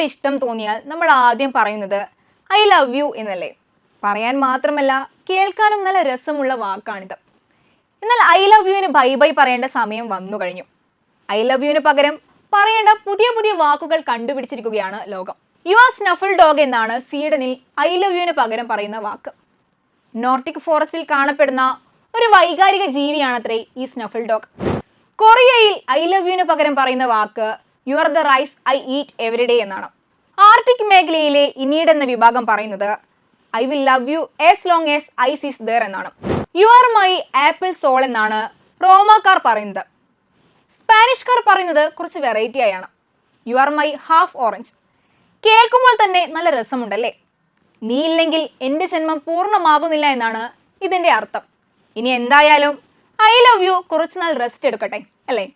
ഒരാളോട് ഇഷ്ടം തോന്നിയാൽ നമ്മൾ ആദ്യം പറയുന്നത് ഐ ലവ് യു എന്നല്ലേ? പറയാൻ മാത്രമല്ല കേൾക്കാനും നല്ല രസമുള്ള വാക്കാണിത്. എന്നാൽ ഐ ലവ് യുവിന് ബൈ ബൈ പറയേണ്ട സമയം വന്നു കഴിഞ്ഞു. ഐ ലവ് യുവിന് പകരം പറയേണ്ട പുതിയ പുതിയ വാക്കുകൾ കണ്ടുപിടിച്ചിരിക്കുകയാണ് ലോകം. യു ആർ സ്നഫിൾ ഡോഗ് എന്നാണ് സ്വീഡനിൽ ഐ ലവ് യുവിന് പകരം പറയുന്ന വാക്ക്. നോർട്ടിക് ഫോറസ്റ്റിൽ കാണപ്പെടുന്ന ഒരു വൈകാരിക ജീവിയാണത്രേ ഈ സ്നഫിൾ ഡോഗ് കൊറിയയിൽ ഐ ലവ് യുവിന് പകരം പറയുന്ന വാക്ക് you are the rice I eat every day എന്നാണ്. ആർട്ടിക് മേഖലയിലെ ഇനീഡ് എന്ന വിഭാഗം പറയുന്നത് I will love you as long as I sees there എന്നാണ്. You are my apple soul എന്നാണ് റോമാക്കാർ പറയുന്നത്. സ്പാനിഷ്കാർ പറയുന്നത് കുറച്ച് വെറൈറ്റി ആയാണ്. You are my half orange കേൾക്കുമ്പോൾ തന്നെ നല്ല രസമുണ്ടല്ലേ? നീ ഇല്ലെങ്കിൽ എന്റെ ജന്മം പൂർണമാകുന്നില്ല എന്നാണ് ഇതിന്റെ അർത്ഥം. ഇനി എന്തായാലും ഐ ലവ് യു കുറച്ചുനാൾ റെസ്റ്റ് എടുക്കട്ടെ അല്ലേ?